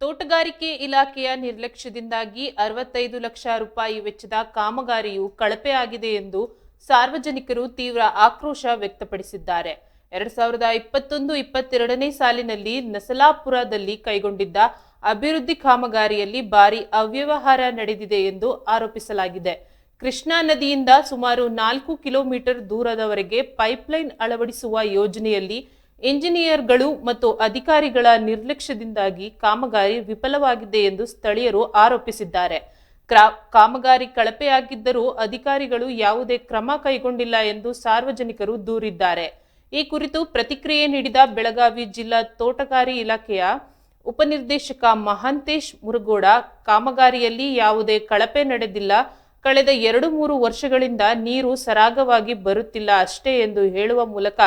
ತೋಟಗಾರಿಕೆ ಇಲಾಖೆಯ ನಿರ್ಲಕ್ಷ್ಯದಿಂದಾಗಿ ಅರವತ್ತೈದು ಲಕ್ಷ ರೂಪಾಯಿ ವೆಚ್ಚದ ಕಾಮಗಾರಿಯು ಕಳಪೆಯಾಗಿದೆ ಎಂದು ಸಾರ್ವಜನಿಕರು ತೀವ್ರ ಆಕ್ರೋಶ ವ್ಯಕ್ತಪಡಿಸಿದ್ದಾರೆ. ಎರಡ್ ಸಾವಿರದ ಇಪ್ಪತ್ತೊಂದು ಇಪ್ಪತ್ತೆರಡನೇ ಸಾಲಿನಲ್ಲಿ ನಸಲಾಪುರದಲ್ಲಿ ಕೈಗೊಂಡಿದ್ದ ಅಭಿವೃದ್ಧಿ ಕಾಮಗಾರಿಯಲ್ಲಿ ಭಾರಿ ಅವ್ಯವಹಾರ ನಡೆದಿದೆ ಎಂದು ಆರೋಪಿಸಲಾಗಿದೆ. ಕೃಷ್ಣಾ ನದಿಯಿಂದ ಸುಮಾರು ನಾಲ್ಕು ಕಿಲೋಮೀಟರ್ ದೂರದವರೆಗೆ ಪೈಪ್ಲೈನ್ ಅಳವಡಿಸುವ ಯೋಜನೆಯಲ್ಲಿ ಇಂಜಿನಿಯರ್ಗಳು ಮತ್ತು ಅಧಿಕಾರಿಗಳ ನಿರ್ಲಕ್ಷ್ಯದಿಂದಾಗಿ ಕಾಮಗಾರಿ ವಿಫಲವಾಗಿದೆ ಎಂದು ಸ್ಥಳೀಯರು ಆರೋಪಿಸಿದ್ದಾರೆ. ಕಾಮಗಾರಿ ಕಳಪೆಯಾಗಿದ್ದರೂ ಅಧಿಕಾರಿಗಳು ಯಾವುದೇ ಕ್ರಮ ಕೈಗೊಂಡಿಲ್ಲ ಎಂದು ಸಾರ್ವಜನಿಕರು ದೂರಿದ್ದಾರೆ. ಈ ಕುರಿತು ಪ್ರತಿಕ್ರಿಯೆ ನೀಡಿದ ಬೆಳಗಾವಿ ಜಿಲ್ಲಾ ತೋಟಗಾರಿ ಇಲಾಖೆಯ ಉಪನಿರ್ದೇಶಕ ಮಹಾಂತೇಶ್ ಮುರುಗೋಡ, ಕಾಮಗಾರಿಯಲ್ಲಿ ಯಾವುದೇ ಕಳಪೆ ನಡೆದಿಲ್ಲ. ಕಳೆದ ಎರಡು ಮೂರು ವರ್ಷಗಳಿಂದ ನೀರು ಸರಾಗವಾಗಿ ಬರುತ್ತಿಲ್ಲ ಅಷ್ಟೇ ಎಂದು ಹೇಳುವ ಮೂಲಕ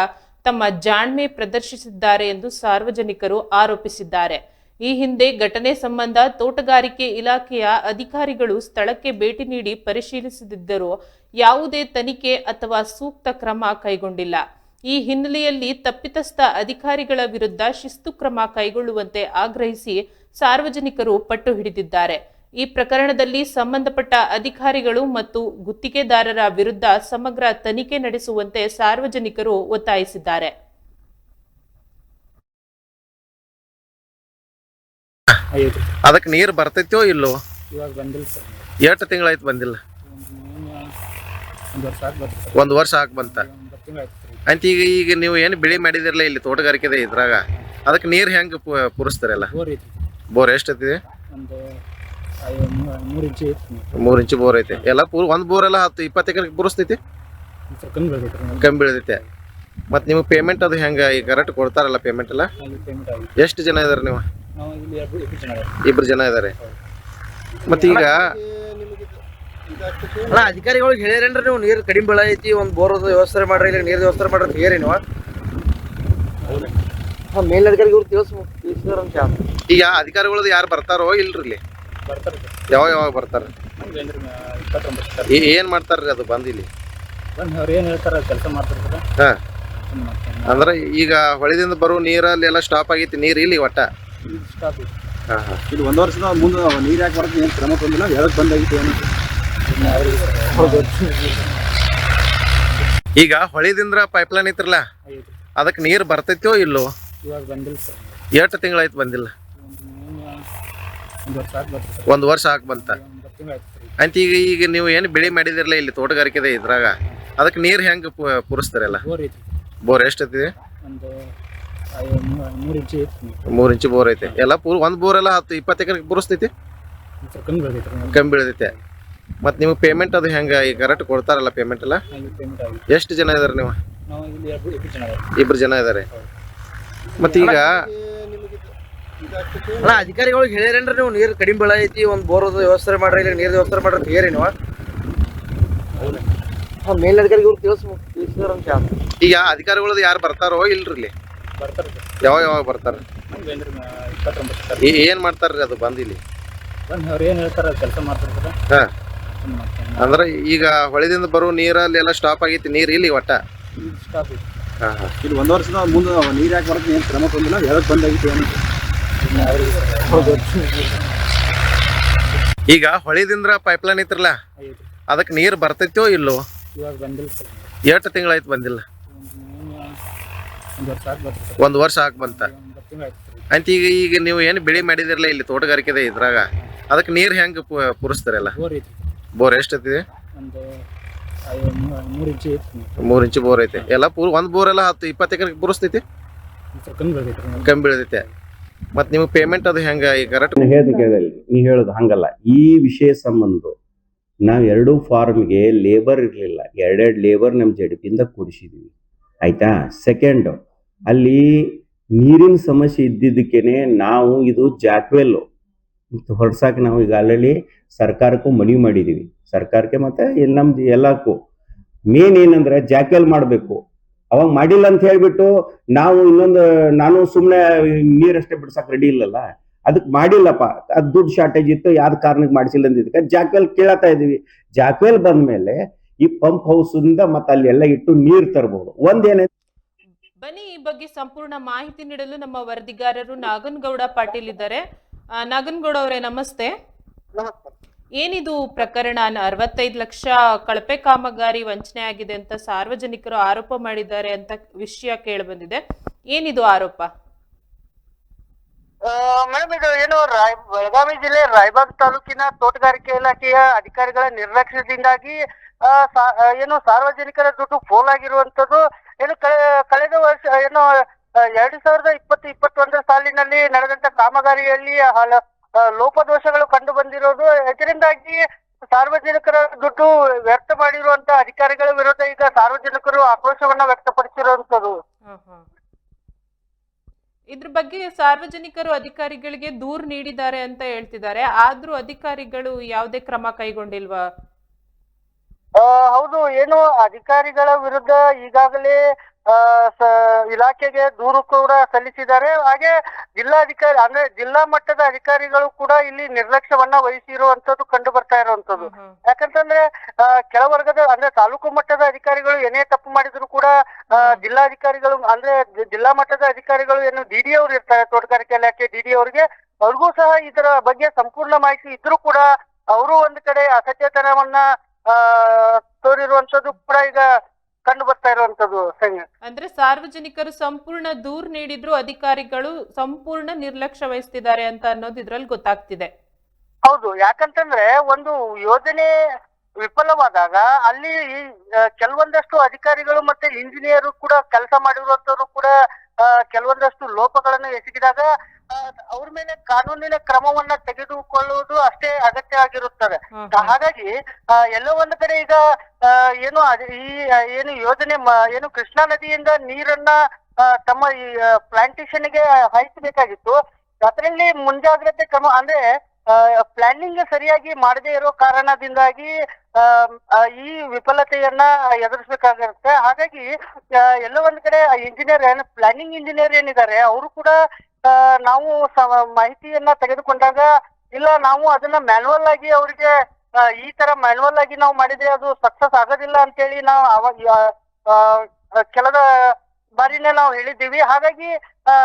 ತಮ್ಮ ಜಾಣ್ಮೆ ಪ್ರದರ್ಶಿಸಿದ್ದಾರೆ ಎಂದು ಸಾರ್ವಜನಿಕರು ಆರೋಪಿಸಿದ್ದಾರೆ. ಈ ಹಿಂದೆ ಘಟನೆ ಸಂಬಂಧ ತೋಟಗಾರಿಕೆ ಇಲಾಖೆಯ ಅಧಿಕಾರಿಗಳು ಸ್ಥಳಕ್ಕೆ ಭೇಟಿ ನೀಡಿ ಪರಿಶೀಲಿಸದಿದ್ದರೂ ಯಾವುದೇ ತನಿಖೆ ಅಥವಾ ಸೂಕ್ತ ಕ್ರಮ ಕೈಗೊಂಡಿಲ್ಲ. ಈ ಹಿನ್ನೆಲೆಯಲ್ಲಿ ತಪ್ಪಿತಸ್ಥ ಅಧಿಕಾರಿಗಳ ವಿರುದ್ಧ ಶಿಸ್ತು ಕ್ರಮ ಕೈಗೊಳ್ಳುವಂತೆ ಆಗ್ರಹಿಸಿ ಸಾರ್ವಜನಿಕರು ಪಟ್ಟು ಹಿಡಿದಿದ್ದಾರೆ. ಈ ಪ್ರಕರಣದಲ್ಲಿ ಸಂಬಂಧಪಟ್ಟ ಅಧಿಕಾರಿಗಳು ಮತ್ತು ಗುತ್ತಿಗೆದಾರರ ವಿರುದ್ಧ ಸಮಗ್ರ ತನಿಖೆ ನಡೆಸುವಂತೆ ಸಾರ್ವಜನಿಕರು ಒತ್ತಾಯಿಸಿದ್ದಾರೆ. ಅದಕ್ಕೆ ನೀರು ಬರ್ತೈತೋ ಇಲ್ಲೋ? ಇವಾಗ ಬಂದಿಲ್ಲ ಸರ್. ಎಷ್ಟು ತಿಂಗಳಾಯ್ತು ಬಂದಿಲ್ಲ? ಒಂದು ವರ್ಷ ಆಗಿ ಬರ್ತದೆ ಒಂದು ವರ್ಷ ಹಾಕಿ ಬಂತ? ಆಯ್ತು ಅಂತ ಈಗ ಈಗ ನೀವು ಏನು ಬೆಳೆ ಮಾಡಿದಿರಲ್ಲ ಇಲ್ಲಿ ತೋಟಗಾರಿಕೆದ ಇದ್ರಾಗ? ಅದಕ್ಕೆ ನೀರು ಹೆಂಗೆ ಪುರಿಸ್ತಾರಲ್ಲ? ಬೋರ್ ಎಷ್ಟು ಒಂದು ಮೂರು ಇಂಚು ಐತಿ ಮೂರು ಇಂಚು ಬೋರ್ ಐತೆ. ಎಲ್ಲ ಪೂರ್ ಒಂದು ಬೋರ್ ಎಲ್ಲ ಹತ್ತು ಇಪ್ಪತ್ತು ಎಕರೆ ಬೂರಿಸ್ತೈತಿ? ಕಮ್ಮಿ ಬೆಳೆದೈತೆ ಕಮ್ಮಿ ಮತ್ತು ನಿಮಗೆ ಪೇಮೆಂಟ್ ಅದು ಹೆಂಗೆ? ಈಗ ಕರೆಕ್ಟ್ ಕೊಡ್ತಾರಲ್ಲ ಪೇಮೆಂಟ್ ಎಲ್ಲ? ಎಷ್ಟು ಜನ ಇದಾರೆ ನೀವು? ಇಬ್ಬರು ಜನ ಇದ್ದಾರೆ. ಇಬ್ರು ಈಗ ಇದ್ದಾರೆ ಅಲ್ಲ ಅಧಿಕಾರಿಗಳಿಗೆ ಹೇಳಿರೇನ್ರಿ ನೀವು? ನೀರು ಕಡಿಮೆ ಬೆಳೆ ಐತಿ ಒಂದು ಬೋರ್ ವ್ಯವಸ್ಥೆ ಮಾಡ್ರಿ ಇಲ್ಲ ನೀರು ವ್ಯವಸ್ಥೆ ಮಾಡ್ರಿ ಅಂತ ಹೇಳಿ ನೀವು. ಹಾಂ ಮೇಲಧಿಕಾರಿಗೆ ಇವ್ರು ತಿಳಿಸ್ ತಿಳಿಸಿದಾರ ಅಂತ ಈಗ ಅಧಿಕಾರಿಗಳದ್ದು ಯಾರು ಬರ್ತಾರೋ ಇಲ್ರಿ ಇಲ್ಲಿ? ಬರ್ತಾರೆ ಸರ್. ಯಾವಾಗ ಯಾವಾಗ ಬರ್ತಾರೆ? ನಮ್ಗೆ ಅಂದ್ರೆ ಇಪ್ಪತ್ತೊಂಬತ್ತು ಸರ್. ಏನು ಮಾಡ್ತಾರ್ರಿ ಅದು ಬಂದು ಇಲ್ಲಿ? ಬಂದು ಅವ್ರು ಏನು ಹೇಳ್ತಾರೆ ಕೆಲಸ ಮಾಡ್ತಿರ್ತಾರೆ ಹಾಂ. ಮಾಡ್ತಾರೆ? ಅಂದ್ರೆ ಈಗ ಹೊಳೆದಿಂದ ಬರೋ ನೀರಲ್ಲಿ ಎಲ್ಲ ಸ್ಟಾಪ್ ಆಗೈತಿ ನೀರು ಇಲ್ಲಿ ಒಟ್ಟ? ಇದು. ಸ್ಟಾಪ್ ಹಾಂ ಹಾಂ. ಇಲ್ಲಿ ಒಂದು ವರ್ಷದ ಮುಂದೆ ನೀರು ಯಾಕೆ ಬರುತ್ತೆ ಏನು ಕ್ರಮ ತಂದಿಲ್ಲ ಹೇಳಕ್ ಬಂದಾಗಿತ್ತು ಏನು ಅವ್ರಿಗೆ ಈಗ ಹೊಳೆದಿಂದ ಪೈಪ್ಲೈನ್ ಐತ್ರಲ್ಲ? ಐದು ಅದಕ್ಕೆ ನೀರು ಬರ್ತೈತೋ ಇಲ್ಲೋ? ಇವಾಗ ಬಂದಿಲ್ಲ ಸರ್. ಎಷ್ಟು ತಿಂಗಳಾಯ್ತು ಬಂದಿಲ್ಲ? ಒಂದು ವರ್ಷ ಹಾಕಿ ಬಂತ. ಅಂತ ಈಗ ಈಗ ನೀವು ಏನು ಬೆಳೆ ಮಾಡಿದಿರಲ್ಲ ಇಲ್ಲಿ ತೋಟಗಾರಿಕೆದ ಇದ್ರಾಗ? ಅದಕ್ಕೆ ನೀರು ಹೆಂಗೆ ಪುರಿಸ್ತಾರಲ್ಲ? ಬೋರ್ ಎಷ್ಟು ಬೋರ್ ಎಷ್ಟೈತಿ? ಮೂರು ಇಂಚು ಐತಿ ನೀರು. ಮೂರು ಇಂಚು ಬೋರ್ ಐತೆ. ಎಲ್ಲ ಪೂರ್ ಒಂದು ಬೋರ್ ಎಲ್ಲ ಹತ್ತು ಇಪ್ಪತ್ತು ಎಕರೆಗೆ ಪುರಿಸ್ತೈತಿ? ಕಮ್ಮಿ ಕಮ್ಮಿ ಮತ್ತು ನಿಮಗೆ ಪೇಮೆಂಟ್ ಅದು ಹೆಂಗೆ? ಈಗ ಕರೆಕ್ಟ್ ಕೊಡ್ತಾರಲ್ಲ ಪೇಮೆಂಟ್ ಎಲ್ಲ? ಎಷ್ಟು ಜನ ಇದಾರೆ ನೀವು? ಇಬ್ಬರು ಇದ್ದಾರೆ. ಜನ ಇದ್ದಾರೆ ಮತ್ತೀಗ ಅಲ್ಲ ಅಧಿಕಾರಿಗಳಿಗೆ ಹೇಳಿರೇನ್ರಿ ನೀವು? ನೀರು ಕಡಿಮೆ ಬೆಳೆ ಐತಿ ಒಂದು ಬೋರ್ ವ್ಯವಸ್ಥೆ ಮಾಡ್ರಿ ಇಲ್ಲ ನೀರು ವ್ಯವಸ್ಥೆ ಮಾಡ್ರಿ ಅಂತ ಹೇಳಿ ನೀವು. ಹಾಂ ಮೇಲಧಿಕಾರಿಗೆ ಇವ್ರು ತಿಳಿಸ್ಬೇಕು ತಿಳಿಸಿದಾರ ಅಂತ ಈಗ ಅಧಿಕಾರಿಗಳು ಯಾರು ಬರ್ತಾರೋ ಇಲ್ರಿ ಇಲ್ಲಿ? ಬರ್ತಾರೆ ಯಾವಾಗ ಯಾವಾಗ ಬರ್ತಾರೆ? ಏನು ಮಾಡ್ತಾರ್ರಿ ಅದು ಬಂದು ಇಲ್ಲಿ? ಬಂದು ಅವ್ರು ಏನು ಹೇಳ್ತಾರೆ ಕೆಲಸ ಮಾಡ್ತಾರೆ ಹಾಂ. ಅಂದ್ರೆ ಈಗ ಹೊಳೆದಿಂದ ಬರೋ ನೀರಲ್ಲಿ ಎಲ್ಲ ಸ್ಟಾಪ್ ಆಗೈತಿ ನೀರು ಇಲ್ಲಿ ಒಟ್ಟ? ಒಂದ್ ಸ್ಟಾಪ್ ಐತಿ. ಹಾಂ ಹಾಂ. ಇಲ್ಲಿ ಒಂದು ವರ್ಷದ ಮುಂದೆ ನೀರು ಯಾಕೆ ಬರುತ್ತೆ ಏನು ಕ್ರಮ ತಂದಿಲ್ಲ ಹೇಳಕ್ ಬಂದಾಗಿತ್ತು ಈಗ ಹೊಳಿದಿಂದ್ರ ಪೈಪ್ಲೈನ್ ಐತ್ರಲ್ಲ? ಅದಕ್ ಅದಕ್ಕೆ ನೀರು ಬರ್ತೈತೋ ಇಲ್ಲೋ? ಎಷ್ಟು ತಿಂಗಳಾಯ್ತು ಬಂದಿಲ್ಲ? ಒಂದು ವರ್ಷ ಆಗ್ ಹಾಕಿ ಬಂತ. ಅಂತ ಈಗ ಈಗ ನೀವು ಏನು ಬೆಳೆ ಮಾಡಿದಿರಲ್ಲ ಇಲ್ಲಿ ತೋಟಗಾರಿಕೆ ಇದ್ರಾಗ? ಅದಕ್ಕೆ ನೀರು ಹೆಂಗೆ ಪೂರಿಸ್ತಾರಲ್ಲ? ಬೋರ್ ಎಷ್ಟೈತಿ? ಮೂರು ಇಂಚು ಬೋರ್ ಐತೆ. ಎಲ್ಲ ಪೂರ್ ಒಂದು ಬೋರ್ ಎಲ್ಲ ಹತ್ತು ಇಪ್ಪತ್ತು ಎಕರೆಗೆ ಪುರಿಸ್ತೈತಿ? ಕಮ್ಮಿ ಬೆಳೆದೈತೆ. ರೀ ನಿಮ್ಗೆ ಪೇಮೆಂಟ್ ಅದು ಹೆಂಗ ಕರೆಕ್ಟ್ ಹೇಳ್ದು ಕೇಳಿ ಹೇಳೋದು ಹಂಗಲ್ಲ. ಈ ವಿಷಯ ಸಂಬಂಧ ನಾವು ಎರಡೂ ಫಾರ್ಮ್ಗೆ ಲೇಬರ್ ಇರಲಿಲ್ಲ. ಎರಡೆರಡು ಲೇಬರ್ ನಮ್ಮ ಜಡಿಪಿಂದ ಕೂಡಿಸಿದ್ವಿ. ಆಯ್ತಾ? ಸೆಕೆಂಡ್ ಅಲ್ಲಿ ನೀರಿನ ಸಮಸ್ಯೆ ಇದ್ದಿದ್ದಕ್ಕೇನೆ ನಾವು ಇದು ಜಾಕ್ವೆಲ್ ಹೊಡ್ಸಕ್ಕೆ ನಾವು ಈಗ ಆಲ್ರೆಡಿ ಸರ್ಕಾರಕ್ಕೂ ಮನವಿ ಮಾಡಿದ್ದೀವಿ ಸರ್ಕಾರಕ್ಕೆ ಮತ್ತೆ ಇಲ್ಲಿ ನಮ್ದು ಎಲ್ಲಕ್ಕೂ. ಮೇನ್ ಏನಂದ್ರೆ ಜಾಕ್ವೆಲ್ ಮಾಡಬೇಕು. ಅವಾಗ ಮಾಡಿಲ್ಲ ಅಂತ ಹೇಳ್ಬಿಟ್ಟು ನಾವು ಇನ್ನೊಂದು ನಾನು ಸುಮ್ಮನೆ ನೀರಷ್ಟೇ ಬಿಡ್ಸಕ್ ರೆಡಿ ಇಲ್ಲಲ್ಲ. ಅದಕ್ಕೆ ಮಾಡಿಲ್ಲಪ್ಪ. ಅದು ದುಡ್ಡು ಶಾರ್ಟೇಜ್ ಇತ್ತು ಯಾವ್ದು ಕಾರಣಕ್ಕೆ ಮಾಡಿಸಿಲ್ಲ ಅಂದಿದ್ದಕ್ಕೆ ಜಾಕ್ವೆಲ್ ಕೇಳತಾ ಇದೀವಿ ಜಾಕ್ವೆಲ್ ಬಂದ್ಮೇಲೆ ಈ ಪಂಪ್ ಹೌಸ್ ಇಂದ ಮತ್ತೆ ಅಲ್ಲಿ ಎಲ್ಲ ಇಟ್ಟು ನೀರ್ ತರಬಹುದು ಒಂದೇನೆ ಬನ್ನಿ ಈ ಬಗ್ಗೆ ಸಂಪೂರ್ಣ ಮಾಹಿತಿ ನೀಡಲು ನಮ್ಮ ವರದಿಗಾರರು ನಾಗನಗೌಡ ಪಾಟೀಲ್ ಇದ್ದಾರೆ. ಆ, ನಾಗನಗೌಡ ಅವರೇ ನಮಸ್ತೆ. ನಮಸ್ತೆ. ಏನಿದು ಪ್ರಕರಣ? ಅರವತ್ತೈದು ಲಕ್ಷ ಕಳಪೆ ಕಾಮಗಾರಿ ವಂಚನೆ ಆಗಿದೆ ಅಂತ ಸಾರ್ವಜನಿಕರು ಆರೋಪ ಮಾಡಿದ್ದಾರೆ ಅಂತ ವಿಷಯ ಕೇಳಿ ಬಂದಿದೆ ಏನಿದು ಆರೋಪ? ಮೇಡಮ್, ಇದು ಏನು, ರಾಯ್, ಬೆಳಗಾವಿ ಜಿಲ್ಲೆ ರಾಯಬಾಗ್ ತಾಲೂಕಿನ ತೋಟಗಾರಿಕೆ ಇಲಾಖೆಯ ಅಧಿಕಾರಿಗಳ ನಿರ್ಲಕ್ಷ್ಯದಿಂದಾಗಿ ಏನು ಸಾರ್ವಜನಿಕರ ದುಡ್ಡು ಫೋಲ್ ಆಗಿರುವಂತದ್ದು ಏನು ಕಳೆದ ವರ್ಷ, ಏನು ಎರಡು ಸಾವಿರದ ಇಪ್ಪತ್ತು, ಇಪ್ಪತ್ತೊಂದರ ಸಾಲಿನಲ್ಲಿ ನಡೆದಂತ ಕಾಮಗಾರಿಯಲ್ಲಿ ಲೋಪದೋಷಗಳು ಕಂಡು ಬಂದಿರೋದು ಇದರಿಂದಾಗಿ ಸಾರ್ವಜನಿಕರ ದುಡ್ಡು ವ್ಯರ್ಥ ಮಾಡಿರುವಂತ ಅಧಿಕಾರಿಗಳ ವಿರುದ್ಧ ಈಗ ಸಾರ್ವಜನಿಕರು ಆಕ್ರೋಶವನ್ನ ವ್ಯಕ್ತಪಡಿಸಿರುವಂತದ್ದು ಇದ್ರ ಬಗ್ಗೆ ಸಾರ್ವಜನಿಕರು ಅಧಿಕಾರಿಗಳಿಗೆ ದೂರು ನೀಡಿದ್ದಾರೆ ಅಂತ ಹೇಳ್ತಿದ್ದಾರೆ. ಆದ್ರೂ ಅಧಿಕಾರಿಗಳು ಯಾವುದೇ ಕ್ರಮ ಕೈಗೊಂಡಿಲ್ವಾ? ಆ, ಹೌದು. ಏನು ಅಧಿಕಾರಿಗಳ ವಿರುದ್ಧ ಈಗಾಗಲೇ ಇಲಾಖೆಗೆ ದೂರು ಕೂಡ ಸಲ್ಲಿಸಿದ್ದಾರೆ. ಹಾಗೆ ಜಿಲ್ಲಾಧಿಕಾರಿ ಅಂದ್ರೆ ಜಿಲ್ಲಾ ಮಟ್ಟದ ಅಧಿಕಾರಿಗಳು ಕೂಡ ಇಲ್ಲಿ ನಿರ್ಲಕ್ಷ್ಯವನ್ನ ವಹಿಸಿರುವಂತದ್ದು ಕಂಡು ಬರ್ತಾ ಇರುವಂತದ್ದು. ಯಾಕಂತಂದ್ರೆ ಕೆಳವರ್ಗದ ಅಂದ್ರೆ ತಾಲೂಕು ಮಟ್ಟದ ಅಧಿಕಾರಿಗಳು ಏನೇ ತಪ್ಪು ಮಾಡಿದ್ರು ಕೂಡ ಜಿಲ್ಲಾಧಿಕಾರಿಗಳು ಅಂದ್ರೆ ಜಿಲ್ಲಾ ಮಟ್ಟದ ಅಧಿಕಾರಿಗಳು ಏನು ಡಿ ಡಿ ಅವ್ರು ಇರ್ತಾರೆ ತೋಟಗಾರಿಕೆ ಇಲಾಖೆ ಡಿ ಡಿ ಅವ್ರಿಗೆ ಅವ್ರಿಗೂ ಸಹ ಇದರ ಬಗ್ಗೆ ಸಂಪೂರ್ಣ ಮಾಹಿತಿ ಇದ್ರೂ ಕೂಡ ಅವರು ಒಂದ್ ಕಡೆ ಅಸತ್ಯತನವನ್ನ ಆ ತೋರಿರುವಂತದ್ದು ಕೂಡ ಈಗ ಕಂಡು ಬರ್ತಾ ಇರುವಂತದ್ದು ಅಂದ್ರೆ ಸಾರ್ವಜನಿಕರು ಸಂಪೂರ್ಣ ದೂರ್ ನೀಡಿದ್ರು ಅಧಿಕಾರಿಗಳು ಸಂಪೂರ್ಣ ನಿರ್ಲಕ್ಷ್ಯ ವಹಿಸ್ತಿದ್ದಾರೆ ಅಂತ ಅನ್ನೋದು ಇದ್ರಲ್ಲಿ ಗೊತ್ತಾಗ್ತಿದೆ. ಹೌದು ಯಾಕಂತಂದ್ರೆ ಒಂದು ಯೋಜನೆ ವಿಫಲವಾದಾಗ ಅಲ್ಲಿ ಕೆಲವೊಂದಷ್ಟು ಅಧಿಕಾರಿಗಳು ಮತ್ತೆ ಇಂಜಿನಿಯರ್ ಕೂಡ ಕೆಲಸ ಮಾಡಿರುವಂತವ್ರು ಕೂಡ ಕೆಲವೊಂದಷ್ಟು ಲೋಪಗಳನ್ನು ಎಸಗಿದಾಗ ಅವ್ರ ಮೇಲೆ ಕಾನೂನಿನ ಕ್ರಮವನ್ನ ತೆಗೆದುಕೊಳ್ಳುವುದು ಅಷ್ಟೇ ಅಗತ್ಯ ಆಗಿರುತ್ತದೆ. ಹಾಗಾಗಿ ಆ, ಎಲ್ಲೋ ಒಂದು ಕಡೆ ಈಗ ಆ, ಏನು ಈ ಏನು ಯೋಜನೆ ಏನು ಕೃಷ್ಣಾ ನದಿಯಿಂದ ನೀರನ್ನ ತಮ್ಮ ಈ ಪ್ಲಾಂಟೇಶನ್ಗೆ ಹಾಯಿಸಬೇಕಾಗಿತ್ತು ಅದರಲ್ಲಿ ಮುಂಜಾಗ್ರತೆ ಕ್ರಮ ಅಂದ್ರೆ ಪ್ಲಾನಿಂಗ್ ಸರಿಯಾಗಿ ಮಾಡದೇ ಇರೋ ಕಾರಣದಿಂದಾಗಿ ಈ ವಿಫಲತೆಯನ್ನ ಎದುರಿಸಬೇಕಾಗಿರುತ್ತೆ. ಹಾಗಾಗಿ ಎಲ್ಲ ಒಂದ್ ಕಡೆ ಇಂಜಿನಿಯರ್ ಏನ್ ಪ್ಲಾನಿಂಗ್ ಇಂಜಿನಿಯರ್ ಏನಿದ್ದಾರೆ, ಅವರು ಕೂಡ ನಾವು ಮಾಹಿತಿಯನ್ನ ತೆಗೆದುಕೊಂಡಾಗ, ಇಲ್ಲ, ನಾವು ಅದನ್ನ ಮ್ಯಾನುವಲ್ ಆಗಿ ಅವರಿಗೆ ಈ ತರ ಮ್ಯಾನುವಲ್ ಆಗಿ ನಾವು ಮಾಡಿದ್ರೆ ಅದು ಸಕ್ಸಸ್ ಆಗೋದಿಲ್ಲ ಅಂತೇಳಿ ನಾವು ಅವಾಗ ಕೆಲದ ಬಾರಿನೇ ನಾವು ಹೇಳಿದ್ದೀವಿ. ಹಾಗಾಗಿ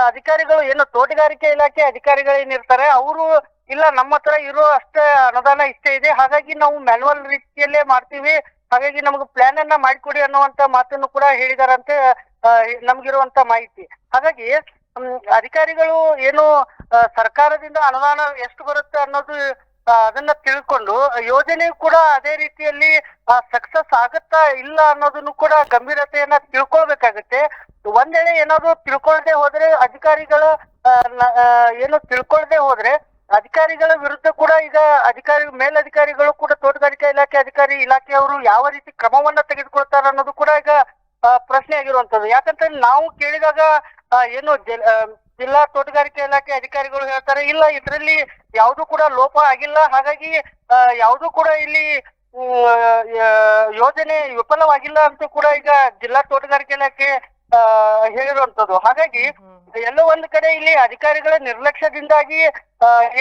ಅಧಿಕಾರಿಗಳು ಏನು ತೋಟಗಾರಿಕೆ ಇಲಾಖೆ ಅಧಿಕಾರಿಗಳು ಏನಿರ್ತಾರೆ ಅವರು ಇಲ್ಲ, ನಮ್ಮ ಹತ್ರ ಇರೋ ಅಷ್ಟೇ ಅನುದಾನ ಇಷ್ಟೇ ಇದೆ. ಹಾಗಾಗಿ ನಾವು ಮ್ಯಾನುವಲ್ ರೀತಿಯಲ್ಲೇ ಮಾಡ್ತೀವಿ. ಹಾಗಾಗಿ ನಮ್ಗೆ ಪ್ಲಾನ್ ಅನ್ನ ಮಾಡಿಕೊಡಿ ಅನ್ನುವಂತ ಮಾತನ್ನು ಕೂಡ ಹೇಳಿದಾರಂತೆ ನಮ್ಗಿರುವಂತ ಮಾಹಿತಿ. ಹಾಗಾಗಿ ಅಧಿಕಾರಿಗಳು ಏನು ಸರ್ಕಾರದಿಂದ ಅನುದಾನ ಎಷ್ಟು ಬರುತ್ತೆ ಅನ್ನೋದು ಅದನ್ನ ತಿಳ್ಕೊಂಡು, ಯೋಜನೆ ಕೂಡ ಅದೇ ರೀತಿಯಲ್ಲಿ ಸಕ್ಸಸ್ ಆಗುತ್ತಾ ಇಲ್ಲ ಅನ್ನೋದನ್ನು ಕೂಡ ಗಂಭೀರತೆಯನ್ನ ತಿಳ್ಕೊಳ್ಬೇಕಾಗತ್ತೆ. ಒಂದ್ ವೇಳೆ ಏನಾದ್ರು ತಿಳ್ಕೊಳ್ದೆ ಹೋದ್ರೆ, ಅಧಿಕಾರಿಗಳ ಏನು ತಿಳ್ಕೊಳ್ದೆ ಹೋದ್ರೆ ಅಧಿಕಾರಿಗಳ ವಿರುದ್ಧ ಕೂಡ ಈಗ ಅಧಿಕಾರಿ, ಮೇಲಧಿಕಾರಿಗಳು ಕೂಡ ತೋಟಗಾರಿಕಾ ಇಲಾಖೆ ಅಧಿಕಾರಿ ಇಲಾಖೆಯವರು ಯಾವ ರೀತಿ ಕ್ರಮವನ್ನ ತೆಗೆದುಕೊಳ್ತಾರೆ ಅನ್ನೋದು ಕೂಡ ಈಗ ಪ್ರಶ್ನೆ ಆಗಿರುವಂತದ್ದು ಯಾಕಂತಂದ್ರೆ ನಾವು ಕೇಳಿದಾಗ ಏನು ಜಿಲ್ಲಾ ತೋಟಗಾರಿಕೆ ಇಲಾಖೆ ಅಧಿಕಾರಿಗಳು ಹೇಳ್ತಾರೆ, ಇಲ್ಲ, ಇದರಲ್ಲಿ ಯಾವುದು ಕೂಡ ಲೋಪ ಆಗಿಲ್ಲ. ಹಾಗಾಗಿ ಯಾವುದು ಕೂಡ ಇಲ್ಲಿ ಯೋಜನೆ ವಿಫಲವಾಗಿಲ್ಲ ಅಂತ ಕೂಡ ಈಗ ಜಿಲ್ಲಾ ತೋಟಗಾರಿಕೆ ಇಲಾಖೆ ಹೇಳಿರುವಂತದ್ದು ಹಾಗಾಗಿ ಎಲ್ಲೋ ಒಂದು ಕಡೆ ಇಲ್ಲಿ ಅಧಿಕಾರಿಗಳ ನಿರ್ಲಕ್ಷ್ಯದಿಂದಾಗಿ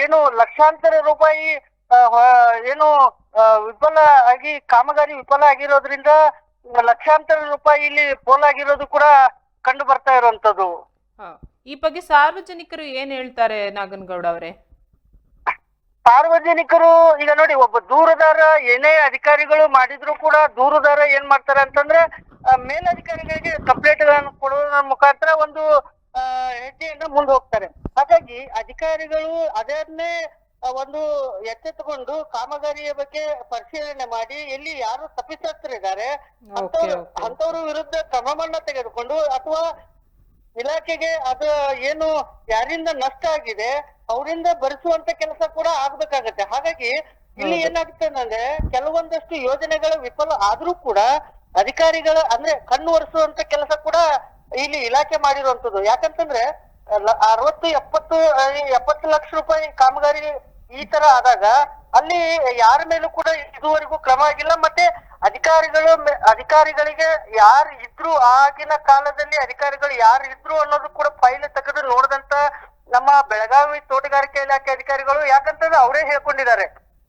ಏನು ಲಕ್ಷಾಂತರ ರೂಪಾಯಿ ಏನು ವಿಫಲ ಆಗಿ ಕಾಮಗಾರಿ ವಿಫಲ ಆಗಿರೋದ್ರಿಂದ ಲಕ್ಷಾಂತರ ರೂಪಾಯಿ ಇಲ್ಲಿ ಪೋಲಾಗಿರೋದು ಕೂಡ ಕಂಡು ಬರ್ತಾ ಇರುವಂತದ್ದು ಹಾ. ಈ ಬಗ್ಗೆ ಸಾರ್ವಜನಿಕರು ಏನ್ ಹೇಳ್ತಾರೆ ನಾಗನಗೌಡ ಅವರೇ ಸಾರ್ವಜನಿಕರು ಈಗ ನೋಡಿ ಒಬ್ಬ ದೂರದಾರ ಏನೇ ಅಧಿಕಾರಿಗಳು ಮಾಡಿದ್ರು ಕೂಡ ದೂರದಾರ ಏನ್ ಮಾಡ್ತಾರೆ ಅಂತಂದ್ರೆ ಮೇಲಧಿಕಾರಿಗಳಿಗೆ ಕಂಪ್ಲೇಂಟ್ಗಳನ್ನು ಕೊಡುವುದರ ಮುಖಾಂತರ ಒಂದು ಆ, ಹೆಜ್ಜೆಯನ್ನು ಮುಂದೆ ಹೋಗ್ತಾರೆ ಹಾಗಾಗಿ ಅಧಿಕಾರಿಗಳು ಅದನ್ನೇ ಆ, ಒಂದು ಎಚ್ಚೆತ್ತುಕೊಂಡು ಕಾಮಗಾರಿಯ ಬಗ್ಗೆ ಪರಿಶೀಲನೆ ಮಾಡಿ ಎಲ್ಲಿ ಯಾರು ತಪ್ಪಿತಸ್ಥರಿದ್ದಾರೆ ಅಂತವ್ರು ವಿರುದ್ಧ ಕ್ರಮವನ್ನ ತೆಗೆದುಕೊಂಡು ಅಥವಾ ಇಲಾಖೆಗೆ ಅದು ಏನು ಯಾರಿಂದ ನಷ್ಟ ಆಗಿದೆ ಅವರಿಂದ ಭರಿಸುವಂತ ಕೆಲಸ ಕೂಡ ಆಗ್ಬೇಕಾಗತ್ತೆ. ಹಾಗಾಗಿ ಇಲ್ಲಿ. ಏನಾಗುತ್ತೆ ಅಂದ್ರೆ ಕೆಲವೊಂದಷ್ಟು ಯೋಜನೆಗಳು ವಿಫಲ ಆದ್ರೂ ಕೂಡ ಅಧಿಕಾರಿಗಳ ಅಂದ್ರೆ ಕಣ್ಣು ಒರೆಸುವಂತ ಕೆಲಸ ಕೂಡ ಇಲ್ಲಿ ಇಲಾಖೆ ಮಾಡಿರುವಂತದ್ದು. ಯಾಕಂತಂದ್ರೆ ಅರವತ್ತು ಎಪ್ಪತ್ತು ಎಪ್ಪತ್ತು ಲಕ್ಷ ರೂಪಾಯಿ ಕಾಮಗಾರಿ ಈ ತರ ಆದಾಗ ಅಲ್ಲಿ ಯಾರ ಮೇಲೂ ಕೂಡ ಇದುವರೆಗೂ ಕ್ರಮ ಆಗಿಲ್ಲ. ಮತ್ತೆ ಅಧಿಕಾರಿಗಳು ಅಧಿಕಾರಿಗಳಿಗೆ ಯಾರು ಇದ್ರು ಆಗಿನ ಕಾಲದಲ್ಲಿ ಅಧಿಕಾರಿಗಳು ಯಾರು ಇದ್ರು ಅನ್ನೋದು ಕೂಡ ಫೈಲ್ ತೆಗೆದು ನೋಡಿದಂತ ನಮ್ಮ ಬೆಳಗಾವಿ ತೋಟಗಾರಿಕೆ ಇಲಾಖೆ ಅಧಿಕಾರಿಗಳು, ಯಾಕಂತಂದ್ರೆ ಅವರೇ ಹೇಳ್ಕೊಂಡಿದ್ದಾರೆ.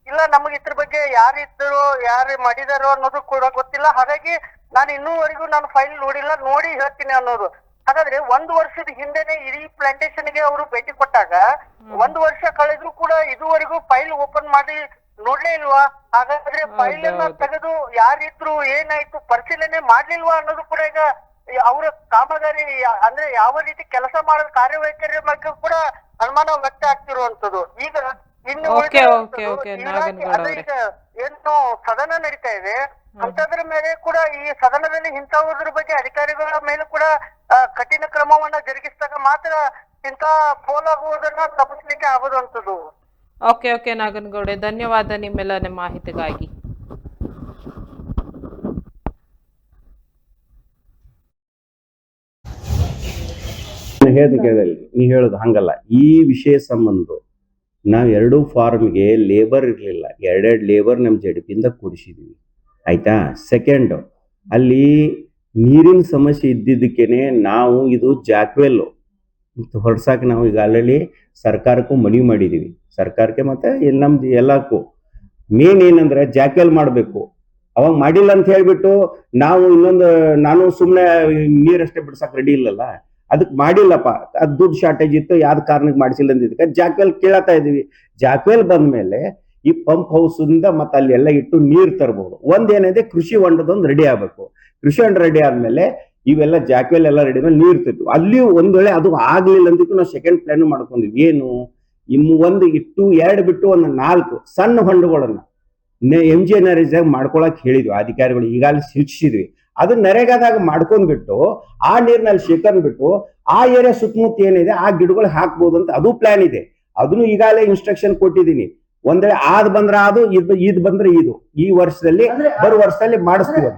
ಇಲ್ಲ, ನಮಗೆ ಇದ್ರ ಬಗ್ಗೆ ಯಾರು ಇದ್ರು ಯಾರು ಮಾಡಿದಾರೋ ಅನ್ನೋದು ಕೂಡ ಗೊತ್ತಿಲ್ಲ. ಹಾಗಾಗಿ ನಾನು ಇನ್ನೂವರೆಗೂ ನಾನು ಫೈಲ್ ನೋಡಿಲ್ಲ, ನೋಡಿ ಹೇಳ್ತೀನಿ ಅನ್ನೋದು. ಹಾಗಾದ್ರೆ ಒಂದು ವರ್ಷದ ಹಿಂದೆನೆ ಇಡೀ ಪ್ಲಾಂಟೇಶನ್ಗೆ ಅವರು ಭೇಟಿ ಕೊಟ್ಟಾಗ ಒಂದು ವರ್ಷ ಕಳೆದ್ರು ಇದುವರೆಗೂ ಫೈಲ್ ಓಪನ್ ಮಾಡಿ ನೋಡ್ಲೇ ಇಲ್ವಾ ಹಾಗಾದ್ರೆ ಫೈಲ್ ಅನ್ನ ಹೌದೌದು. ತೆಗೆದು ಯಾರಿದ್ರು ಏನಾಯ್ತು ಪರಿಶೀಲನೆ ಮಾಡ್ಲಿಲ್ವಾ ಅನ್ನೋದು ಕೂಡ ಈಗ ಅವರ ಕಾಮಗಾರಿ ಅಂದ್ರೆ ಯಾವ ರೀತಿ ಕೆಲಸ ಮಾಡೋದು ಕಾರ್ಯವೈಖರಿ ಬಗ್ಗೆ ಕೂಡ ಅನುಮಾನ ವ್ಯಕ್ತ ಆಗ್ತಿರುವಂತದ್ದು ಈಗ ಇನ್ನು ಈಗ ಏನು ಸದನ ನಡೀತಾ ಇದೆ. ಅಂತದ್ರ ಮೇಲೆ ಕೂಡ ಈ ಸದನದಲ್ಲಿ ಇಂಥವುದ್ರ ಬಗ್ಗೆ ಅಧಿಕಾರಿಗಳ ಮೇಲೆ ಕೂಡ ಕಠಿಣ ಕ್ರಮವನ್ನ ಜರುಗಿಸಿದಾಗ ಮಾತ್ರ ಇಂಥ ಪೋಲಾಗುವುದನ್ನ ತಪ್ಪಿಸ್ಲಿಕ್ಕೆ ಆಗುದಂತದ್ದು ಓಕೆ ಓಕೆ ನಾಗನಗೌಡೆ. ಧನ್ಯವಾದ ನಿಮ್ಮೆಲ್ಲ ನಿಮ್ಮ ಮಾಹಿತಿಗಾಗಿ. ನೀ ಹೇಳೋದು ಹಂಗಲ್ಲ. ಈ ವಿಷಯ ಸಂಬಂಧ ನಾವು ಎರಡೂ ಫಾರ್ಮ್ಗೆ ಲೇಬರ್ ಇರಲಿಲ್ಲ. ಎರಡೆರಡು ಲೇಬರ್ ನಮ್ಮ ಜಡಿಪಿಂದ ಕೂಡಿಸಿದ್ವಿ. ಆಯ್ತಾ? ಸೆಕೆಂಡ್ ಅಲ್ಲಿ ನೀರಿನ ಸಮಸ್ಯೆ ಇದ್ದಿದ್ದಕ್ಕೇನೆ ನಾವು ಇದು ಜಾಕ್ವೆಲ್ ಹೊಡ್ಸಕ್ಕೆ ನಾವು ಈಗ ಆಲ್ರೆಡಿ ಸರ್ಕಾರಕ್ಕೂ ಮನವಿ ಮಾಡಿದ್ದೀವಿ ಸರ್ಕಾರಕ್ಕೆ ಮತ್ತು ಇಲ್ಲಿ ನಮ್ದು ಎಲ್ಲಕ್ಕೂ. ಮೇನ್ ಏನಂದ್ರೆ ಜಾಕ್ವೆಲ್ ಮಾಡಬೇಕು. ಅವಾಗ ಮಾಡಿಲ್ಲ ಅಂತ ಹೇಳಿಬಿಟ್ಟು ನಾವು ಇನ್ನೊಂದು, ನಾನು ಸುಮ್ಮನೆ ನೀರಷ್ಟೇ ಬಿಡ್ಸಕ್ಕೆ ರೆಡಿ ಇಲ್ಲಲ್ಲ. ಅದಕ್ಕೆ ಮಾಡಿಲ್ಲಪ್ಪ. ಅದು ದುಡ್ಡು ಶಾರ್ಟೇಜ್ ಇತ್ತು, ಯಾವ್ದು ಕಾರಣಕ್ಕೆ ಮಾಡಿಸಿಲ್ಲ ಅಂದಿದ್ದಕ್ಕೆ ಜಾಕ್ವೆಲ್ ಕೇಳತ್ತಾ ಇದೀವಿ ಜಾಕ್ವೆಲ್ ಬಂದ್ಮೇಲೆ ಈ ಪಂಪ್ ಹೌಸ್ ಇಂದ ಮತ್ತೆ ಅಲ್ಲಿ ಎಲ್ಲ ಇಟ್ಟು ನೀರು ತರಬಹುದು ಒಂದೇನಿದೆ ಕೃಷಿ ಹೊಂಡದೊಂದು ರೆಡಿ ಆಗ್ಬೇಕು. ಕೃಷಿ ಹೊಂಡ ರೆಡಿ ಆದ್ಮೇಲೆ ಇವೆಲ್ಲ ಜಾಕ್ವೆಲ್ ಎಲ್ಲ ರೆಡಿ ಮೇಲೆ ನೀರು ತಿದ್ವು ಅಲ್ಲಿ ಒಂದ್ ವೇಳೆ ಅದು ಆಗ್ಲಿಲ್ಲ ಅಂದಿದ್ದು ನಾವು ಸೆಕೆಂಡ್ ಪ್ಲಾನ್ ಮಾಡ್ಕೊಂಡಿದ್ವಿ. ಏನು? ಇನ್ನು ಒಂದು ಇಟ್ಟು ಎರಡು ಬಿಟ್ಟು ಒಂದು ನಾಲ್ಕು ಸಣ್ಣ ಹೊಂಡಗಳನ್ನ ಎಂ ಜಿ ಆರ್ ಮಾಡ್ಕೊಳಕ್ ಹೇಳಿದ್ವಿ ಅಧಿಕಾರಿಗಳು. ಈಗಾಗಲೇ ಸೂಚಿಸಿದ್ವಿ. ಅದು ನರೇಗಾದಾಗ ಮಾಡ್ಕೊಂಡ್ಬಿಟ್ಟು ಆ ನೀರ್ನಲ್ಲಿ ಶೇಖರ್ಬಿಟ್ಟು ಆ ಏರಿಯಾ ಸುತ್ತಮುತ್ತ ಏನಿದೆ ಆ ಗಿಡಗಳು ಹಾಕ್ಬೋದು ಅಂತ ಅದು ಪ್ಲಾನ್ ಇದೆ. ಅದನ್ನು ಈಗಾಗಲೇ ಇನ್ಸ್ಟ್ರಕ್ಷನ್ ಕೊಟ್ಟಿದ್ದೀನಿ. ಒಂದ್ ಆದ್ ಬಂದ್ರೆ ಅದು ಇದು ಇದ್ ಬಂದ್ರೆ ಇದು. ಈ ವರ್ಷದಲ್ಲಿ ಬರುವ ವರ್ಷದಲ್ಲಿ ಮಾಡಿಸ್ತೀವಿ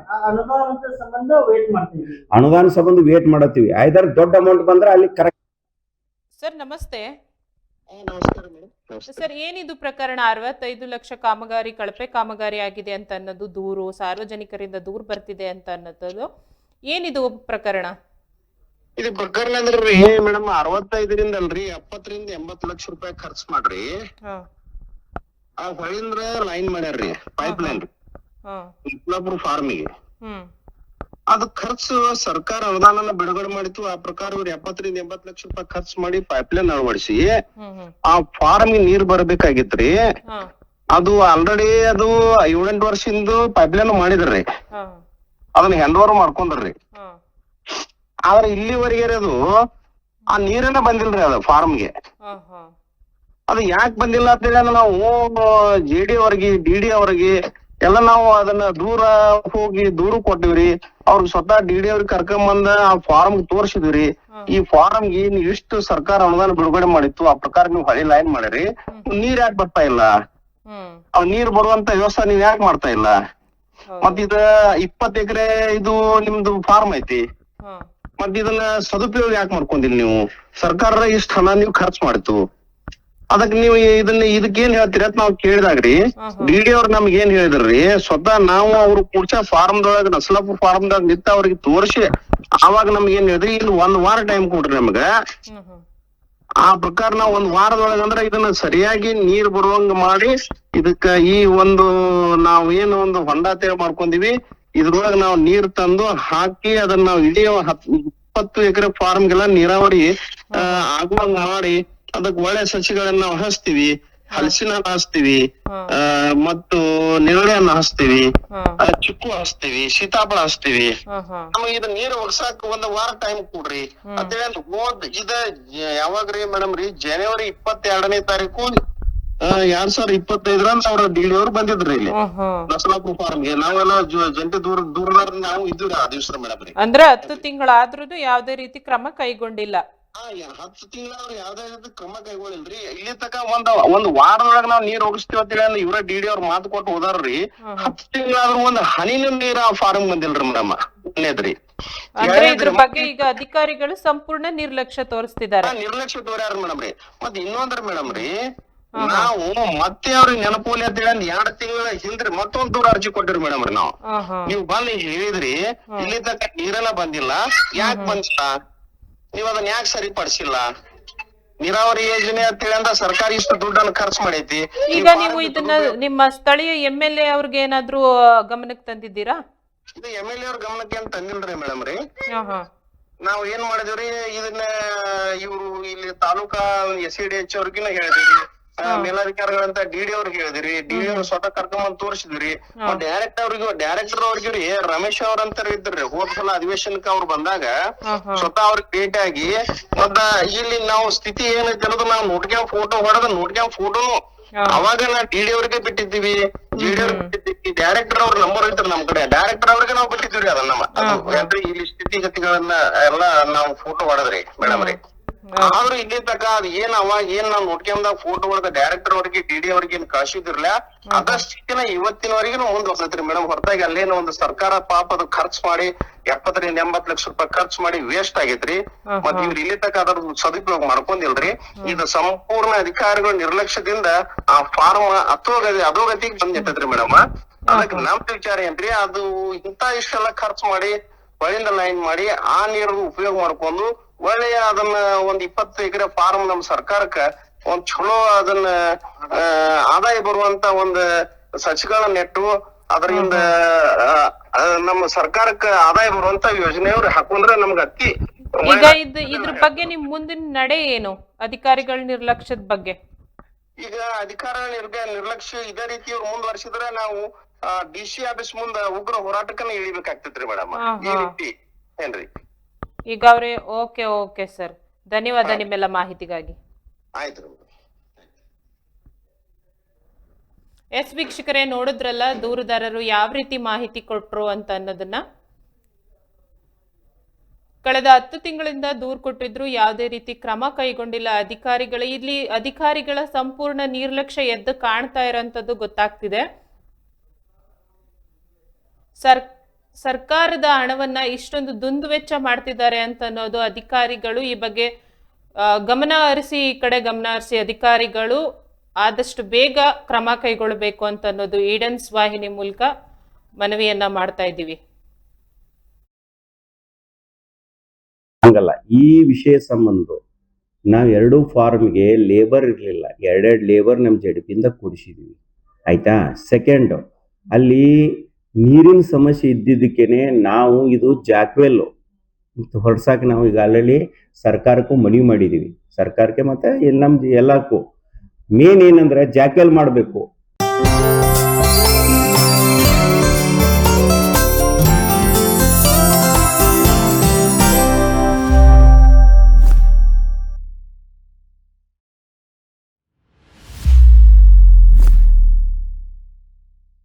ಅನುದಾನ ಸಂಬಂಧ ವೇಟ್ ಮಾಡತ್ತೀವಿ. ಐದಾರು ದೊಡ್ಡ ಅಮೌಂಟ್ ಬಂದ್ರೆ ಅಲ್ಲಿ ಕರೆಕ್ಟ್ ಸರ್ ನಮಸ್ತೆ. ಸರ್ ಏನಿದು ಪ್ರಕರಣ? ಅರವತ್ತೈದು ಲಕ್ಷ ಕಾಮಗಾರಿ ಕಳಪೆ ಕಾಮಗಾರಿ ಆಗಿದೆ ಅಂತ ಅನ್ನೋದು ದೂರು ಸಾರ್ವಜನಿಕರಿಂದ ದೂರು ಬರ್ತಿದೆ ಅಂತ ಅನ್ನೋದು. ಏನಿದು ಪ್ರಕರಣ? ಇದು ಪ್ರಕರಣ ಅಂದ್ರೆ ಮೇಡಮ್ ಅರವತ್ತೈದರಿಂದ ಅಲ್ರಿ ಎಪ್ಪತ್ತರಿಂದ ಎಂಬತ್ತು ಲಕ್ಷ ರೂಪಾಯಿ ಖರ್ಚು ಮಾಡ್ರಿ. ಹಾ. ಆ ಹೊಳಿಂದ್ರ ಲೈನ್ ಮಾಡ್ಯಾರ್ರಿ ಪೈಪ್ ಲೈನ್ ಹಾ. ಇಸ್ಲಾಪುರ ಫಾರ್ಮಿಗೆ ಅದು ಖರ್ಚು ಸರ್ಕಾರ ಅನುದಾನನ ಬಿಡುಗಡೆ ಮಾಡಿತ್ತು ಆ ಪ್ರಕಾರ ಇವ್ರು ಎಪ್ಪತ್ತರಿಂದ ಎಂಬತ್ ಲಕ್ಷ ರೂಪಾಯಿ ಖರ್ಚು ಮಾಡಿ ಪೈಪ್ ಲೈನ್ ಅಳವಡಿಸಿ ಆ ಫಾರ್ಮ್ ನೀರ್ ಬರ್ಬೇಕಾಗಿತ್ರಿ ಅದು ಆಲ್ರೆಡಿ ಅದು ಏಳೆಂಟು ವರ್ಷದಿಂದ ಪೈಪ್ ಲೈನ್ ಮಾಡಿದ್ರಿ ಅದನ್ನ ಹ್ಯಾಂಡ್ ಓವರ್ ಮಾಡ್ಕೊಂಡ್ರಿ ಆದ್ರೆ ಇಲ್ಲಿವರೆಗೆ ಅದು ಆ ನೀರನ್ನ ಬಂದಿಲ್ರಿ ಅದು ಫಾರ್ಮ್ಗೆ ಅದು ಯಾಕೆ ಬಂದಿಲ್ಲ ಅಂತ ಹೇಳಿ ನಾವು ಜೆ ಡಿ ಅವ್ರಿಗೆ ಡಿ ಡಿ ಅವ್ರಿಗೆ ಎಲ್ಲ ನಾವು ಅದನ್ನ ದೂರ ಹೋಗಿ ದೂರು ಕೊಟ್ಟಿವ್ರಿ. ಅವ್ರಿಗೆ ಸ್ವತಃ ಡಿ ಡಿ ಅವ್ರಿಗೆ ಕರ್ಕೊಂಬಂದ ಆ ಫಾರಂ ತೋರ್ಸಿದ್ವಿ ಈ ಫಾರಂ ನೀವು ಎಷ್ಟು ಸರ್ಕಾರ ಅನುದಾನ ಬಿಡುಗಡೆ ಮಾಡಿತ್ತು ಆ ಪ್ರಕಾರ ನೀವು ಹಳಿ ಲೈನ್ ಮಾಡಿರಿ. ನೀರ್ ಯಾಕೆ ಬರ್ತಾ ಇಲ್ಲ? ಅವ್ ನೀರ್ ಬರುವಂತ ವ್ಯವಸ್ಥೆ ನೀವ್ ಯಾಕೆ ಮಾಡ್ತಾ ಇಲ್ಲ? ಮತ್ತ ಮತ್ ಇದ ಇಪ್ಪತ್ ಎಕರೆ ಇದು ನಿಮ್ದು ಫಾರ್ಮ್ ಐತಿ. ಮತ್ತ ಮತ್ ಇದನ್ನ ಸದುಪಯೋಗ ಯಾಕೆ ಮಾಡ್ಕೊಂಡಿಲ್ಲ ನೀವು? ಸರ್ಕಾರ ಇಷ್ಟ ಹಣ ನೀವು ಖರ್ಚು ಮಾಡಿತ್ತು. ಅದಕ್ಕೆ ನೀವು ಇದನ್ನ ಇದಕ್ಕೆ ಏನ್ ಹೇಳ್ತೀರಿ ಅಂತ ನಾವು ಕೇಳಿದಾಗ್ರಿ. ರೀ ಹಾ. ಡಿ ಡಿ ಅವ್ರು ನಮ್ಗೆ ಏನ್ ಹೇಳಿದ್ರಿ ಸ್ವತಃ ನಾವು ಅವ್ರು ಕುಡ್ಸ ಫಾರ್ಮ್ ದೊಳಗ ಫಾರ್ಮ್ದಾಗ ಫಾರ್ಮ್ ದಾಗ ನಿಂತ ಅವ್ರಿಗೆ ತೋರಿಸಿ ಆವಾಗ ನಮ್ಗೆ ಏನ್ ಹೇಳಿದ್ರಿ ಇಲ್ಲಿ ಒಂದ್ ವಾರ ಟೈಮ್ ಕೊಡ್ರಿ ನಮ್ಗ. ಆ ಪ್ರಕಾರ ನಾವು ಒಂದ್ ವಾರದೊಳಗ ಅಂದ್ರೆ ಇದನ್ನ ಸರಿಯಾಗಿ ನೀರ್ ಬರುವಂಗ ಮಾಡಿ ಇದಕ್ಕ ಈ ಒಂದು ನಾವು ಏನು ಒಂದು ಹೊಂಡ ತೇವ ಮಾಡ್ಕೊಂಡಿವಿ ಇದ್ರೊಳಗ ನಾವು ನೀರ್ ತಂದು ಹಾಕಿ ಅದನ್ನ ನಾವು ಇಡೀ ಹತ್ ಇಪ್ಪತ್ತು ಎಕರೆ ಫಾರ್ಮ್ಗೆಲ್ಲ ನೀರಾವರಿ ಆಗುವಂಗ ಮಾಡಿ. ಅದಕ್ ಒಳ್ಳೆ ಸಸಿಗಳನ್ನ ನಾವು ಹಚ್ತೀವಿ ಹಲಸಿನ ಹಣ್ಣ್ ಹಚ್ತೀವಿ ಮತ್ತು ನೇರಳೆ ಹಣ್ಣು ಹಚ್ತೀವಿ ಚಿಕ್ಕು ಹಚ್ತೀವಿ ಸೀತಾಫಲ ಹಚ್ತೀವಿ ನಮಗೆ ಇದು ನೀರು ಒಗ್ಸಾಕ ಒಂದ್ ವಾರ ಟೈಮ್ ಕೊಡ್ರಿ. ಅಂತೇಳಿ ಹೋದ್ ಇದ ಯಾವಾಗ ಯಾವಾಗ್ರಿ ಮೇಡಮ್ ರೀ? ಜನವರಿ ಇಪ್ಪತ್ತೆರಡನೇ ತಾರೀಕು ಎರಡ್ ಸಾವಿರದ ಇಪ್ಪತ್ತೈದರಂತ ಅವ್ರ ಡಿಲಿವರ್ ಅವ್ರು ಬಂದಿದ್ರಿ ಇಲ್ಲಿ. ನಸಲಾಪುರ ಫಾರ್ಮ್ಗೆ ನಾವೆಲ್ಲ ಜಂಟಿ ದೂರ ದೂರದಾರ ನಾವು ಇದ್ದೀವಿ ಆ ದಿವ್ಸ ಮೇಡಮ್ ರೀ. ಅಂದ್ರೆ ಹತ್ತು ತಿಂಗಳಾದ್ರೂ ಯಾವ್ದೇ ರೀತಿ ಕ್ರಮ ಕೈಗೊಂಡಿಲ್ಲ. ಹತ್ತು ತಿಂಗಳ ಅವ್ರು ಯಾವ್ದೇ ಕ್ರಮ ಕೈಗೊಳ್ಳಿಲ್ರಿ. ಇಲ್ಲಿ ತಕ ಒಂದ್ ಒಂದ್ ವಾರದೊಳಗ ನಾವ್ ನೀರ್ ಹೋಗಿಸ್ತೀವಿ ಅಂತ ಹೇಳಿ ಇವ್ರ ಡಿ ಡಿ ಅವ್ರ ಮಾತು ಕೊಟ್ಟು ಹೋದಾರ್ರಿ. ಹತ್ತು ತಿಂಗಳಾದ್ರೂ ಒಂದ್ ಹನಿನ ನೀರ ಫಾರ್ಮ್ ಬಂದಿಲ್ರಿ ಮೇಡಮ್ ಒಳ್ಳೇದ್ರಿ ಅಂದ್ರೆ ಇದ್ರ ಬಗ್ಗೆ ಈಗ ಅಧಿಕಾರಿಗಳು ಸಂಪೂರ್ಣ ನಿರ್ಲಕ್ಷ್ಯ ತೋರಿಸ್ತಿದ್ದಾರೆ. ನಿರ್ಲಕ್ಷ್ಯ ತೋರ್ಯಾರ ಮೇಡಮ್ ರೀ ಮತ್ ಇನ್ನೊಂದ್ರ ಮೇಡಮ್ ರೀ ನಾವು ಮತ್ತೆ ಅವ್ರಿಗೆ ನೆನಪೋಲಿ ಅಂತ ಹೇಳಿ ಎರಡ್ ತಿಂಗಳ ಹಿಂದ್ರಿ ಮತ್ತೊಂದ್ ದೂರ ಅರ್ಜಿ ಕೊಟ್ಟಿರಿ ಮೇಡಮ್ ರೀ ನಾವು ನೀವು ಬಂದ್ ಹೇಳಿದ್ರಿ ಇಲ್ಲಿ ತನಕ ನೀರೆಲ್ಲ ಬಂದಿಲ್ಲ ಯಾಕೆ ಬಂದಿಲ್ಲ? ನೀವ್ ಅದನ್ನ ಯಾಕೆ ಸರಿಪಡಿಸಿಲ್ಲ? ನೀರಾವರಿ ಯೋಜನೆ ಅಂತ ಹೇಳಿ ಸರ್ಕಾರ ಇಷ್ಟು ದುಡ್ಡನ್ನ ಖರ್ಚು ಮಾಡೈತಿ. ಈಗ ನೀವು ಇದನ್ನ ನಿಮ್ಮ ಸ್ಥಳೀಯ ಎಂ ಎಲ್ ಎ ಅವ್ರಿಗೆ ಏನಾದ್ರೂ ಗಮನಕ್ಕೆ ತಂದಿದ್ದೀರಾ? ಇದು ಎಂ ಎಲ್ ಎ ಅವ್ರ ಗಮನಕ್ಕೆ ಅಂತ ತಂದಿಲ್ರಿ ಮೇಡಮ್ ರೀ? ನಾವ್ ಏನ್ ಮಾಡಿದ್ವಿ ಇದನ್ನ ಇವ್ರು ಇಲ್ಲಿ taluka S C D H ಅವ್ರಿಗಿನ ಹೇಳಿದ್ವಿ ಹಾ. ಮೇಲಾಧಿಕಾರಿಗಳಂತ ಡಿ ಡಿ ಅವ್ರಿಗೆ ಹೇಳಿದ್ರಿ. ಡಿ ಡಿ ಅವ್ರು ಸ್ವತಃ ಕರ್ಕೊಂಡ್ ತೋರಿಸಿದ್ರಿ. ಡೈರೆಕ್ಟ್ ಅವ್ರಿಗೆ ಡೈರೆಕ್ಟರ್ ಅವ್ರಿಗೆ ರೀ ರಮೇಶ್ ಅವ್ರ ಅಂತ ಇದ್ರಿ ಹೋದ್ ಸಲ ಅಧಿವೇಶನಕ್ಕೆ ಅವ್ರು ಬಂದಾಗ. ಸ್ವತಃ ಅವ್ರಿಗೆ ಭೇಟಿ ಆಗಿ ಮತ್ತ ಇಲ್ಲಿ ನಾವು ಸ್ಥಿತಿ ಏನೈತೆ ಅನ್ನೋದು ನಾವು ನೋಡ್ಕೊಂಡ್ ಫೋಟೋ ಹೊಡೆದ ನೋಡ್ಕೊಂಡ್ ಫೋಟೋನು. ಅವಾಗ ನಾ ಡಿ ಡಿ ಅವ್ರಿಗೆ ಬಿಟ್ಟಿದ್ದೀವಿ. ಡಿ ಡಿ ಅವ್ರಿಗೆ ಬಿಟ್ಟಿದ್ದೀವಿ. ಡೈರೆಕ್ಟರ್ ಅವ್ರ ನಂಬರ್ ಐತ್ರಿ ನಮ್ ಕಡೆ. ಡೈರೆಕ್ಟರ್ ಅವ್ರಿಗೆ ನಾವು ಬಿಟ್ಟಿದ್ದೀವಿ ಅದನ್ನ. ಇಲ್ಲಿ ಸ್ಥಿತಿಗತಿಗಳನ್ನ ಎಲ್ಲಾ ನಾವು ಫೋಟೋ ಹೊಡೆದ್ರಿ ಮೇಡಮ್ ರೀ. ಆದ್ರೂ ಇಲ್ಲಿ ತಕ ಅದ್ ಏನ್ ಅವ ಏನ್ ನಾವ್ ನೋಡ್ಕೊಂಡಾಗ ಫೋಟೋ ಹೊಡೆದ ಡೈರೆಕ್ಟರ್ ಅವ್ರಿಗೆ ಡಿ ಡಿ ಅವ್ರಿಗೆ ಏನ್ ಕಳ್ಸಿದಿರ್ಲ ಅದ ಸ್ಥಿತಿನ ಇವತ್ತಿನವರೆಗೂ ಮುಂದ್ ಹೋಗ್ತೈತ್ರಿ ಮೇಡಮ್ ಹೊರತಾಗಿ ಅಲ್ಲೇನೋ ಒಂದು ಸರ್ಕಾರ ಪಾಪ ಅದು ಖರ್ಚು ಮಾಡಿ ಎಪ್ಪತ್ತರಿಂದ ಎಂಬತ್ ಲಕ್ಷ ರೂಪಾಯಿ ಖರ್ಚು ಮಾಡಿ ವೇಸ್ಟ್ ಆಗೈತ್ರಿ. ಮತ್ ಇವ್ರ ಇಲ್ಲಿ ತಕ ಅದ್ರ ಸದುಪಯೋಗ ಮಾಡ್ಕೊಂಡಿಲ್ರಿ. ಇದು ಸಂಪೂರ್ಣ ಅಧಿಕಾರಿಗಳ ನಿರ್ಲಕ್ಷ್ಯದಿಂದ ಆ ಫಾರ್ಮ್ ಅಧೋಗತಿ ಅಧೋಗತಿಗೆ ಬಂದಿರ್ತೈತ್ರಿ ಮೇಡಮ್ ಅದಕ್ಕೆ ನಮ್ ವಿಚಾರ ಏನ್ರಿ ಅದು ಇಂತ ಇಷ್ಟೆಲ್ಲ ಖರ್ಚು ಮಾಡಿ ಹೊಳಿಂದ ಲೈನ್ ಮಾಡಿ ಆ ನೀರು ಉಪಯೋಗ ಮಾಡ್ಕೊಂಡು ಒಳ್ಳೆಯ ಅದನ್ನ ಒಂದ್ ಇಪ್ಪತ್ತು ಎಕರೆ ಫಾರ್ಮ್ ನಮ್ ಸರ್ಕಾರಕ್ಕ ಒಂದ್ ಚಲೋ ಅದನ್ನ ಆದಾಯ ಬರುವಂತ ಒಂದ್ ಸಸಿಗಳ ನೆಟ್ಟು ಅದರಿಂದ ನಮ್ಮ ಸರ್ಕಾರಕ್ಕ ಆದಾಯ ಬರುವಂತ ಯೋಜನೆಯವ್ರ ಹಾಕೊಂಡ್ರೆ ನಮ್ಗೆ ಅತಿ ಈಗ ಇದು ಇದ್ರ ಬಗ್ಗೆ ನಿಮ್ ಮುಂದಿನ ನಡೆ ಏನು? ಅಧಿಕಾರಿಗಳ ನಿರ್ಲಕ್ಷ್ಯದ ಬಗ್ಗೆ. ಈಗ ಅಧಿಕಾರ ನಿರ್ಗ ನಿರ್ಲಕ್ಷ್ಯ ಇದೇ ರೀತಿ ಅವ್ರು ಮುಂದುವರಿಸಿದ್ರೆ ನಾವು ಡಿ ಸಿ ಆಫೀಸ್ ಮುಂದ ಉಗ್ರ ಹೋರಾಟಕ್ಕನ್ನ ಇಳಿಬೇಕಾಗ್ತೈತ್ರಿ ಮೇಡಮ್. ಈ ರೀತಿ ಏನ್ರಿ? ಈಗ ಅವ್ರಿ ಓಕೆ ಓಕೆ ಸರ್. ಧನ್ಯವಾದ ನಿಮ್ಮೆಲ್ಲ ಮಾಹಿತಿಗಾಗಿ. ಆಯ್ತು. ಎಸ್ ವೀಕ್ಷಕರೇ ನೋಡಿದ್ರಲ್ಲ ದೂರುದಾರರು ಯಾವ ರೀತಿ ಮಾಹಿತಿ ಕೊಟ್ರು ಅಂತ ಅನ್ನೋದನ್ನ? ಕಳೆದ ಹತ್ತು ತಿಂಗಳಿಂದ ದೂರ್ ಕೊಟ್ಟಿದ್ರು ಯಾವುದೇ ರೀತಿ ಕ್ರಮ ಕೈಗೊಂಡಿಲ್ಲ. ಅಧಿಕಾರಿಗಳ ಇಲ್ಲಿ ಅಧಿಕಾರಿಗಳ ಸಂಪೂರ್ಣ ನಿರ್ಲಕ್ಷ್ಯ ಎದ್ದು ಕಾಣ್ತಾ ಇರೋಂಥದ್ದು ಗೊತ್ತಾಗ್ತಿದೆ. ಸರ್ ಸರ್ಕಾರದ ಹಣವನ್ನ ಇಷ್ಟೊಂದು ದುಂದುವೆಚ್ಚ ಮಾಡ್ತಿದ್ದಾರೆ ಅಂತ ಅನ್ನೋದು ಅಧಿಕಾರಿಗಳು ಈ ಬಗ್ಗೆ ಗಮನ ಹರಿಸಿ, ಈ ಕಡೆ ಗಮನ ಹರಿಸಿ ಅಧಿಕಾರಿಗಳು ಆದಷ್ಟು ಬೇಗ ಕ್ರಮ ಕೈಗೊಳ್ಳಬೇಕು ಅಂತ ಅನ್ನೋದು ಈಡನ್ಸ್ ವಾಹಿನಿ ಮೂಲಕ ಮನವಿಯನ್ನ ಮಾಡ್ತಾ ಇದ್ದೀವಿ. ಹಂಗಲ್ಲ, ಈ ವಿಷಯ ಸಂಬಂಧ ನಾವು ಎರಡೂ ಫಾರ್ಮ್ಗೆ ಲೇಬರ್ ಇರಲಿಲ್ಲ, ಎರಡೆರಡು ಲೇಬರ್ ನಮ್ಮ ಜಡಿಪಿಂದ ಕೂಡಿಸಿದ್ವಿ. ಆಯ್ತಾ? ಸೆಕೆಂಡ್ ಅಲ್ಲಿ ನೀರಿನ ಸಮಸ್ಯೆ ಇದ್ದಿದ್ದಕ್ಕೇನೆ ನಾವು ಇದು ಜಾಕ್ವೆಲ್ಲು ಹೊಡ್ಸಕ್ಕೆ ನಾವು ಈಗ ಆಲ್ರೆಡಿ ಸರ್ಕಾರಕ್ಕೂ ಮನವಿ ಮಾಡಿದ್ದೀವಿ ಸರ್ಕಾರಕ್ಕೆ ಮತ್ತು ಇಲ್ಲಿ ನಮ್ಮ ಎಲ್ಲಕ್ಕೂ. ಮೇನ್ ಏನಂದ್ರೆ ಜಾಕ್ವೆಲ್ ಮಾಡಬೇಕು.